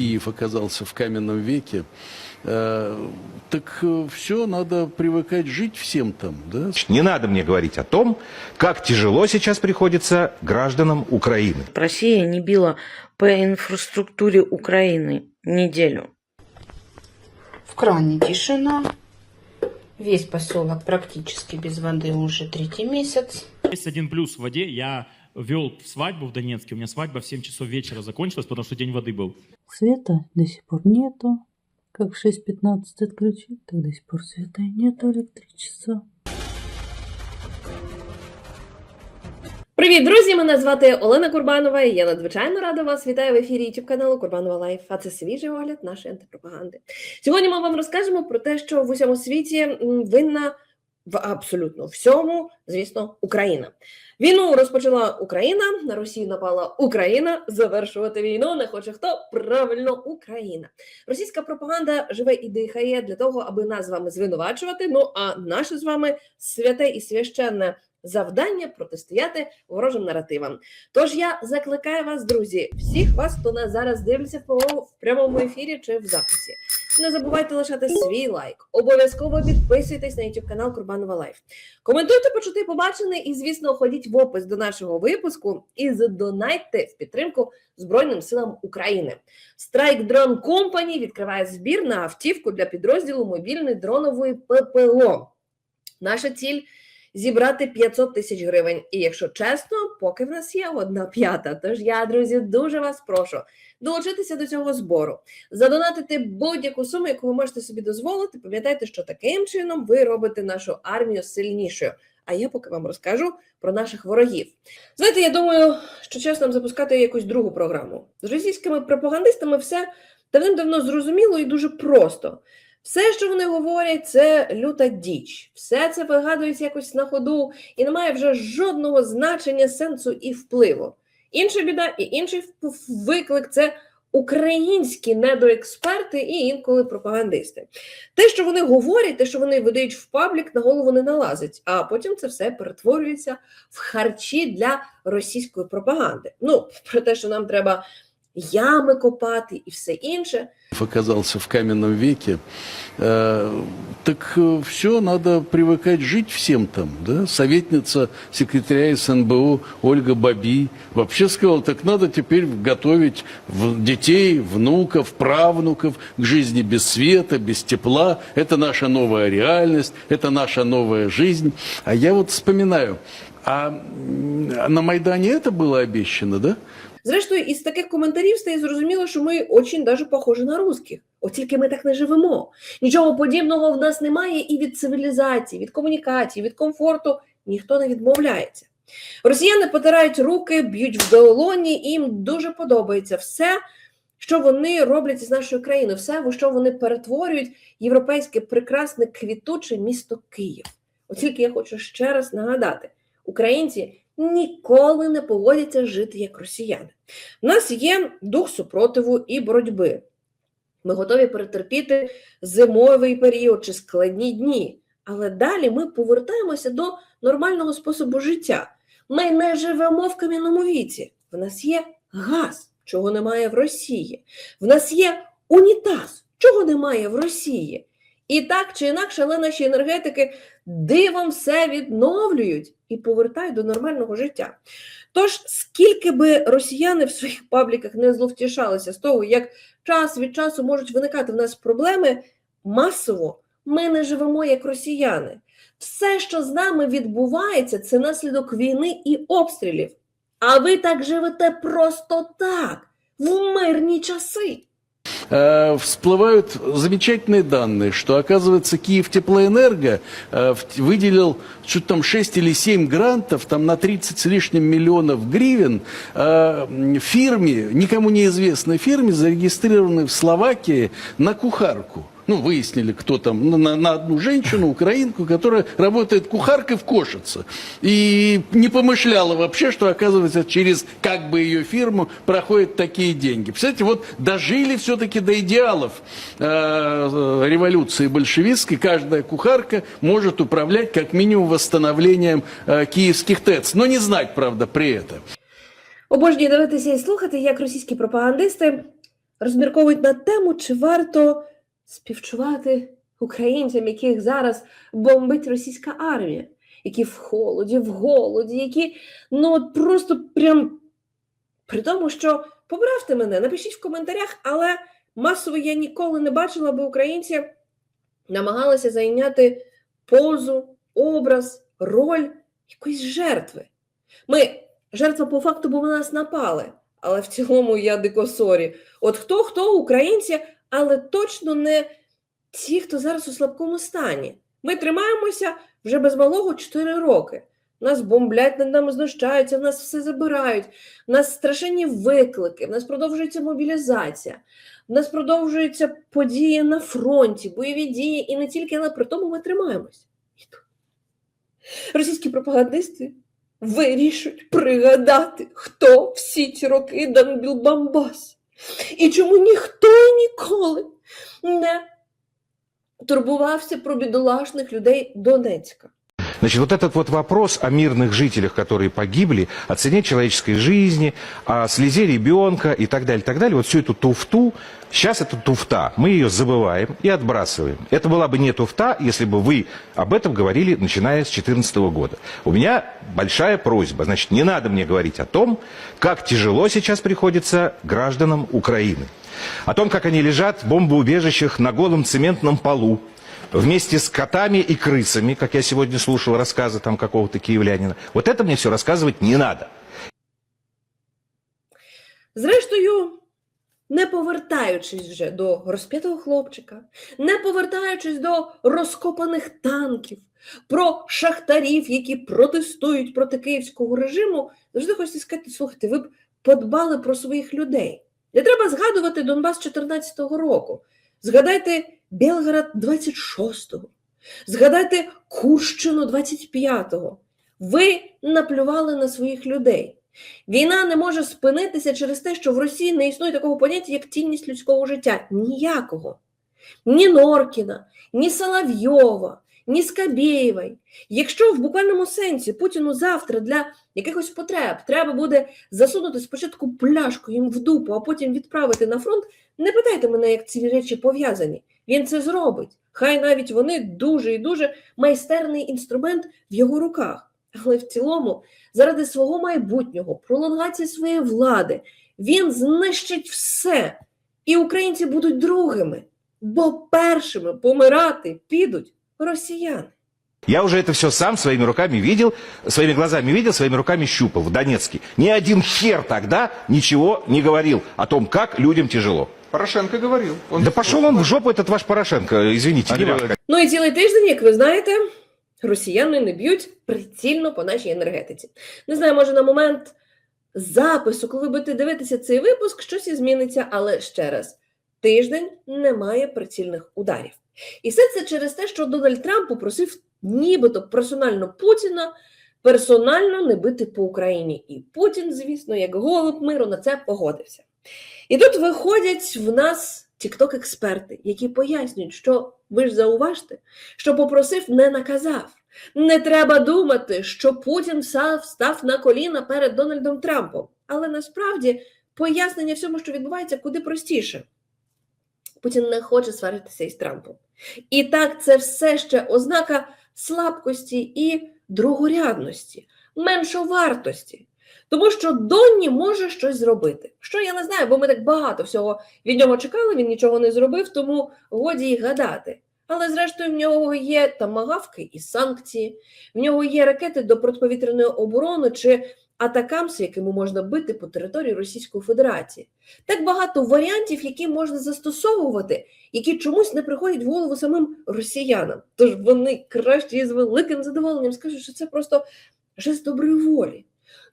Киев оказался в каменном веке, э, так все, надо привыкать жить всем там, да? Не надо мне говорить о том, как тяжело сейчас приходится гражданам Украины. Россия не била по инфраструктуре Украины неделю. В кране тишина. Весь поселок практически без воды уже третий месяц. Есть один плюс в воде. Я вел свадьбу в Донецке. У меня свадьба в 7 часов вечера закончилась, потому что день воды был. Света до сих пор нету. Как в 6.15 отключить, так до сих пор света и нету электричества. Привіт, друзі! Мене звати Олена Курбанова. і Я надзвичайно рада вас вітаю в ефірі youtube каналу Курбанова Лайф. А це свіжий огляд нашої антипропаганди. Сьогодні ми вам розкажемо про те, що в усьому світі м, винна в абсолютно всьому, звісно, Україна. Війну розпочала Україна, на Росію напала Україна. Завершувати війну не хоче хто правильно Україна. Російська пропаганда живе і дихає для того, аби нас з вами звинувачувати. Ну а наше з вами святе і священне завдання протистояти ворожим наративам. Тож я закликаю вас, друзі, всіх вас, хто нас зараз дивиться в прямому- ефірі чи в записі. Не забувайте лишати свій лайк. Обов'язково підписуйтесь на YouTube канал Курбанова Лайф. Коментуйте, почути побачене, і, звісно, ходіть в опис до нашого випуску і задонайте в підтримку Збройним силам України. Strike Drone Company відкриває збір на автівку для підрозділу мобільної дронової ППО. Наша ціль зібрати 500 тисяч гривень. І якщо чесно, поки в нас є одна п'ята. Тож я, друзі, дуже вас прошу долучитися до цього збору, задонатити будь-яку суму, яку ви можете собі дозволити. Пам'ятайте, що таким чином ви робите нашу армію сильнішою. А я поки вам розкажу про наших ворогів. Знаєте, я думаю, що час нам запускати якусь другу програму. З російськими пропагандистами все давним-давно зрозуміло і дуже просто. Все, що вони говорять, це люта діч. Все це вигадується якось на ходу і не має вже жодного значення, сенсу і впливу. Інша біда і інший виклик це українські недоексперти і інколи пропагандисти. Те, що вони говорять, те, що вони видають в паблік, на голову не налазить, а потім це все перетворюється в харчі для російської пропаганди. Ну, про те, що нам треба ями копати і все інше. оказался в каменном веке, э, так все, надо привыкать жить всем там, да? Советница секретаря СНБО Ольга Баби вообще сказала, так надо теперь готовить детей, внуков, правнуков к жизни без света, без тепла. Это наша новая реальность, это наша новая жизнь. А я вот вспоминаю, а на Майдане это было обещано, да? Зрештою, із таких коментарів стає зрозуміло, що ми очень даже похожі на русських. От тільки ми так не живемо. Нічого подібного в нас немає і від цивілізації, від комунікації, від комфорту ніхто не відмовляється. Росіяни потирають руки, б'ють в долоні, їм дуже подобається все, що вони роблять із нашою країною, все, в що вони перетворюють європейське прекрасне квітуче місто Київ. От тільки я хочу ще раз нагадати: українці ніколи не погодяться жити як росіяни. У нас є дух супротиву і боротьби. Ми готові перетерпіти зимовий період чи складні дні. Але далі ми повертаємося до нормального способу життя. Ми не живемо в кам'яному віці. В нас є газ, чого немає в Росії. В нас є унітаз, чого немає в Росії. І так чи інакше, але наші енергетики дивом все відновлюють і повертають до нормального життя. Тож, скільки би росіяни в своїх пабліках не зловтішалися з того, як час від часу можуть виникати в нас проблеми, масово ми не живемо як росіяни. Все, що з нами відбувається, це наслідок війни і обстрілів. А ви так живете просто так, в мирні часи э, всплывают замечательные данные, что, оказывается, Киев Теплоэнерго э, в- выделил что-то там 6 или 7 грантов там, на 30 с лишним миллионов гривен э, м, фирме, никому неизвестной фирме, зарегистрированной в Словакии на кухарку. Ну, выяснили, кто там, на- на, на одну женщину, украинку, которая работает кухаркой в Кошице. И не помышляла вообще, что, оказывается, через как бы ее фирму проходят такие деньги. Представляете, вот дожили все-таки до идеалов э, революции большевистской. Каждая кухарка может управлять как минимум восстановлением э, киевских ТЭЦ. Но не знать, правда, при этом. Обожнюю дивитися і слухати, як російські пропагандисти розмірковують на тему, чи варто співчувати українцям, яких зараз бомбить російська армія, які в холоді, в голоді, які ну от просто прям при тому, що поправте мене, напишіть в коментарях, але масово я ніколи не бачила, аби українці намагалися зайняти позу, образ, роль якоїсь жертви. Ми жертва по факту, бо на нас напали. Але в цілому я дико сорі. От хто хто українці, але точно не ті, хто зараз у слабкому стані. Ми тримаємося вже без малого 4 роки. Нас бомблять, над нами знущаються, в нас все забирають, в нас страшенні виклики, в нас продовжується мобілізація, в нас продовжуються події на фронті, бойові дії і не тільки, але при тому ми тримаємось. Російські пропагандисти вирішують пригадати, хто всі ці роки дамбіл Бамбас. І чому ніхто і ніколи не турбувався про бідолашних людей Донецька. Значит, вот этот вот вопрос о мирных жителях, которые погибли, о цене человеческой жизни, о слезе ребенка и так далее, так далее, вот всю эту туфту, сейчас это туфта, мы ее забываем и отбрасываем. Это была бы не туфта, если бы вы об этом говорили, начиная с 2014 года. У меня большая просьба, значит, не надо мне говорить о том, как тяжело сейчас приходится гражданам Украины. О том, как они лежат в бомбоубежищах на голом цементном полу, вместе с котами и крысами, как я сегодня слушал рассказы там какого-то киевлянина. Вот это мне все рассказывать не надо. Зрештою, не повертаючись вже до розп'ятого хлопчика, не повертаючись до розкопаних танків, про шахтарів, які протестують проти київського режиму, завжди хочеться сказати, слухайте, ви б подбали про своїх людей. Не треба згадувати Донбас 14-го року. Згадайте Белгород 26-го. Згадайте Курщину 25-го. Ви наплювали на своїх людей. Війна не може спинитися через те, що в Росії не існує такого поняття, як цінність людського життя. Ніякого. Ні Норкіна, ні Соловйова, ні Скабєєвої. Якщо в буквальному сенсі Путіну завтра для якихось потреб треба буде засунути спочатку пляшку їм в дупу, а потім відправити на фронт, не питайте мене, як ці речі пов'язані. Він це зробить. Хай навіть вони дуже і дуже майстерний інструмент в його руках. Але в цілому, заради свого майбутнього, пролонгації своєї влади, він знищить все. І українці будуть другими, бо першими помирати підуть росіяни. Я уже это все сам своими руками видел, своими глазами видел, своими руками щупал в Донецке. Ни один хер тогда ничего не говорил о том, как людям тяжело. Порошенко говорил. Он Да пошел он в жопу, этот ваш Порошенко, извините. не. Ну і цілий тиждень, як ви знаєте, росіяни не б'ють прицільно по нашій енергетиці. Не знаю, може на момент запису, коли ви будете дивитися цей випуск, щось і зміниться, але ще раз, тиждень немає прицільних ударів. І все це через те, що Дональд Трамп попросив нібито персонально Путіна персонально не бити по Україні. І Путін, звісно, як голуб миру на це погодився. І тут виходять в нас тікток-експерти, які пояснюють, що ви ж зауважте, що попросив, не наказав. Не треба думати, що Путін став на коліна перед Дональдом Трампом. Але насправді пояснення всьому, що відбувається, куди простіше. Путін не хоче сваритися із Трампом. І так, це все ще ознака слабкості і другорядності, меншовартості. Тому що Донні може щось зробити. Що я не знаю, бо ми так багато всього від нього чекали, він нічого не зробив, тому годі й гадати. Але зрештою в нього є тамагавки і санкції, в нього є ракети до протиповітряної оборони чи атакамси, якими можна бити по території Російської Федерації. Так багато варіантів, які можна застосовувати, які чомусь не приходять в голову самим росіянам. Тож вони краще з великим задоволенням скажуть, що це просто жест доброї волі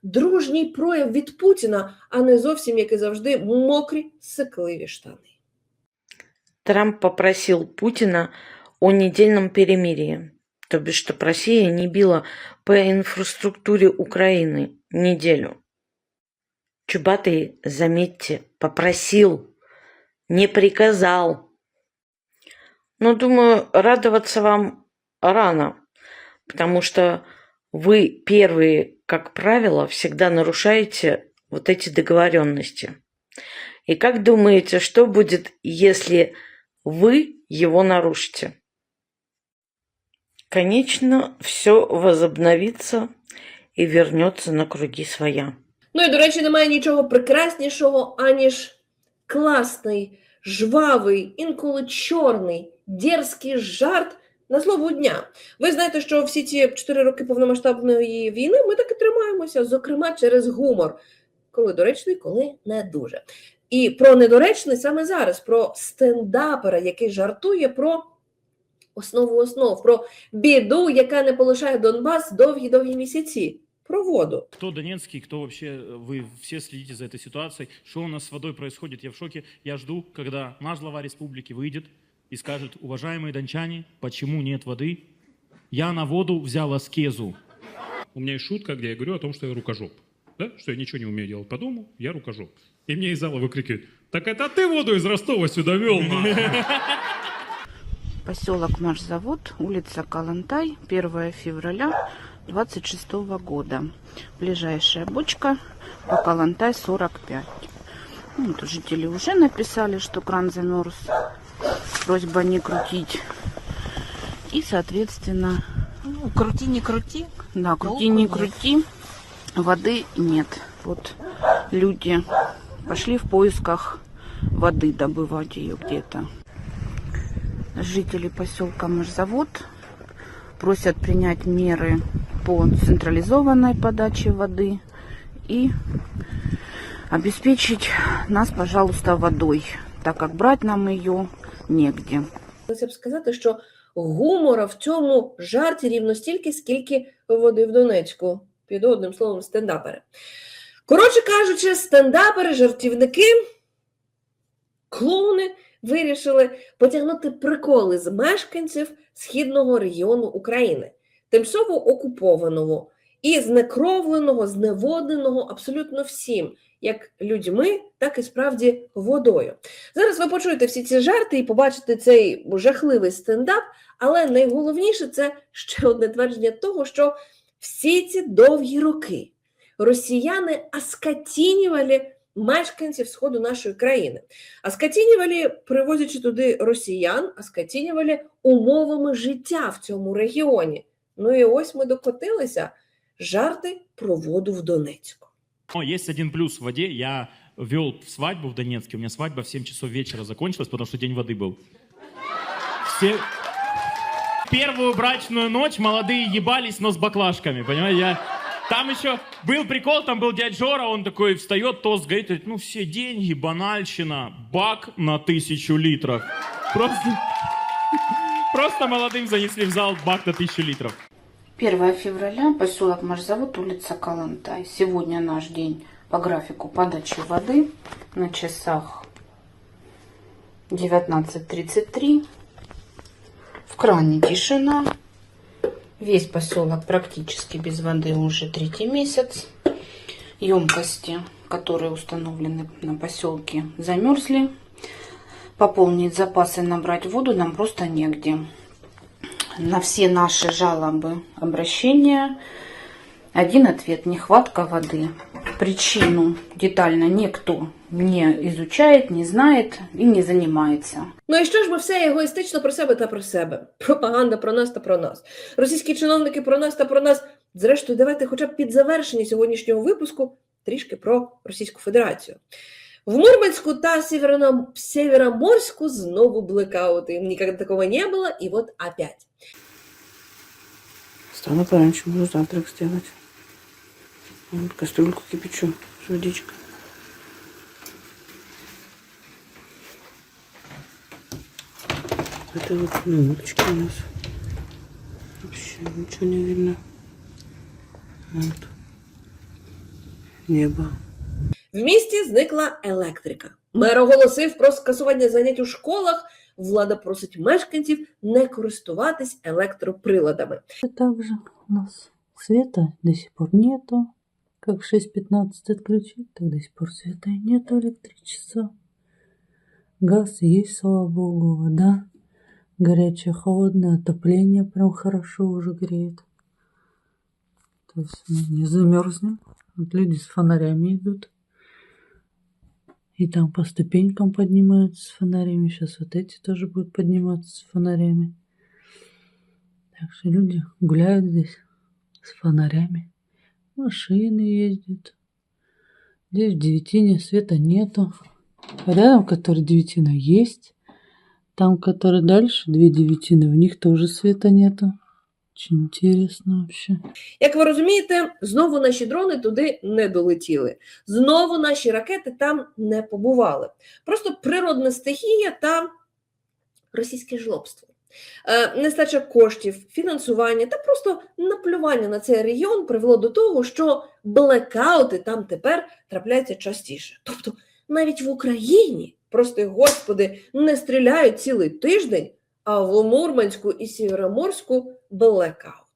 дружній прояв від Путіна, а не зовсім, як і завжди, мокрі, сикливі штани. Трамп попросил Путина о недельном перемирии, то бишь, чтобы Россия не била по инфраструктуре Украины неделю. Чубатый, заметьте, попросил, не приказал. Но, думаю, радоваться вам рано, потому что вы первые, как правило, всегда нарушаете вот эти договоренности. И как думаете, что будет, если вы его нарушите? Конечно, все возобновится и вернется на круги своя. Ну і, до речі, немає нічого прекраснішого, аніж класний, жвавий, інколи чорний, дерзкий жарт на злобу дня. Ви знаєте, що всі ці чотири роки повномасштабної війни ми так і тримаємося, зокрема через гумор, коли доречний, коли не дуже. І про недоречний саме зараз, про стендапера, який жартує про основу основ, про біду, яка не полишає Донбас довгі-довгі місяці, про воду. Кто Донецкий, кто вообще, э, вы все следите за этой ситуацией, что у нас с водой происходит, я в шоке. Я жду, когда наш глава республики выйдет и скажет, уважаемые дончане, почему нет воды? Я на воду взял аскезу. У меня есть шутка, где я говорю о том, что я рукожоп. Да? Что я ничего не умею делать по дому, я рукожоп. И мне из зала выкрикивают, так это ты воду из Ростова сюда вел, Поселок Машзавод, улица Калантай, 1 февраля 26 года. Ближайшая бочка по Калантай 45. Ну, вот жители уже написали, что кран замерз. Просьба не крутить. И, соответственно, Ну, крути, не крути. да, крути, не нет. крути, воды нет. Вот люди пошли в поисках воды, добывать ее где-то. Жители поселка Машзавод просят принять меры по централизованной подаче воды и обеспечить нас, пожалуйста, водой, так как брать нам ее негде. Хотілося б сказати, що гумора в цьому жарті рівно стільки, скільки води в Донецьку. Під одним словом, стендапери. Коротше кажучи, стендапери, жартівники, клоуни вирішили потягнути приколи з мешканців східного регіону України, тимчасово окупованого і знекровленого, зневодненого абсолютно всім, як людьми, так і справді водою. Зараз ви почуєте всі ці жарти і побачите цей жахливий стендап, але найголовніше це ще одне твердження того, що всі ці довгі роки росіяни аскатінювали мешканців сходу нашої країни. Аскатінювали, привозячи туди росіян, аскатінювали умовами життя в цьому регіоні. Ну і ось ми докотилися жарти про воду в Донецьку. Но есть один плюс в воде. Я вел свадьбу в Донецке. У меня свадьба в 7 часов вечера закончилась, потому что день воды был. Все... Первую брачную ночь молодые ебались, но с баклажками, понимаете? Я... Там еще был прикол, там был дядь Жора, он такой встает, тост говорит, говорит, ну все деньги, банальщина, бак на тысячу литров. Просто, просто молодым занесли в зал бак на тысячу литров. 1 февраля, поселок Машзавод, улица Калантай. Сегодня наш день по графику подачи воды на часах 19.33. В кране тишина. Весь поселок практически без воды уже третий месяц. Емкости, которые установлены на поселке, замерзли. Пополнить запасы, набрать воду нам просто негде на все наши жалобы, обращения один ответ – нехватка воды. Причину детально никто не изучает, не знает и не занимается. Ну і що ж ми все егоїстично про себе та про себе? Пропаганда про нас та про нас. Російські чиновники про нас та про нас. Зрештою, давайте хоча б під завершення сьогоднішнього випуску трішки про Російську Федерацію. В Мурманську та Северно- Североморську знову блекаути. Ніколи такого не было, и вот опять. Встану пораньше, буду завтрак сделать. Вот кастрюльку кипячу с водичкой. Это вот на удочке у нас. Вообще ничего не видно. Вот. Небо. В місті зникла електрика. Мер оголосив про скасування занять у школах. Влада просить мешканців не користуватись електроприладами. Также у нас света до сих пор нету. Как в 6.15 отключить, так до сих пор света и нету электричества. Газ есть, слава богу, вода горячая, холодная, отопление прям хорошо уже греет. То есть мы не замерзнем. Вот люди с фонарями идут. И там по ступенькам поднимаются с фонарями. Сейчас вот эти тоже будут подниматься с фонарями. Так что люди гуляют здесь с фонарями. Машины ездят. Здесь в девятине света нету. Рядом, который девятина, есть. Там, который дальше, две девятины, в них тоже света нету. Очень интересно вообще. Як ви розумієте, знову наші дрони туди не долетіли. Знову наші ракети там не побували. Просто природна стихія та російське жлобство. Е, Нестача коштів, фінансування та просто наплювання на цей регіон привело до того, що блекаути там тепер трапляються частіше. Тобто навіть в Україні, прости господи, не стріляють цілий тиждень, а в Мурманську і Сєвєроморську блекаут.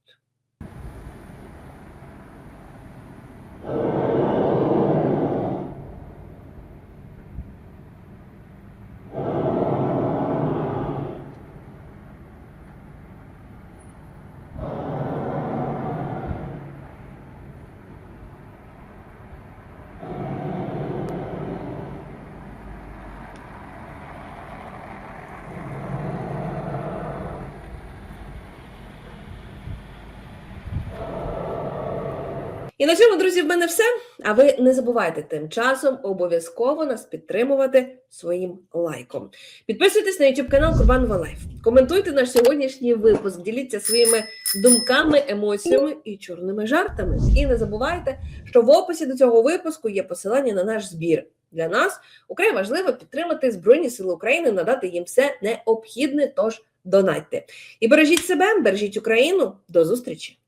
І на цьому, друзі, в мене все. А ви не забувайте тим часом обов'язково нас підтримувати своїм лайком. Підписуйтесь на YouTube канал Курбанова Лайф. Коментуйте наш сьогоднішній випуск, діліться своїми думками, емоціями і чорними жартами. І не забувайте, що в описі до цього випуску є посилання на наш збір. Для нас украй важливо підтримати Збройні Сили України, надати їм все необхідне. Тож донатьте. І бережіть себе, бережіть Україну. До зустрічі!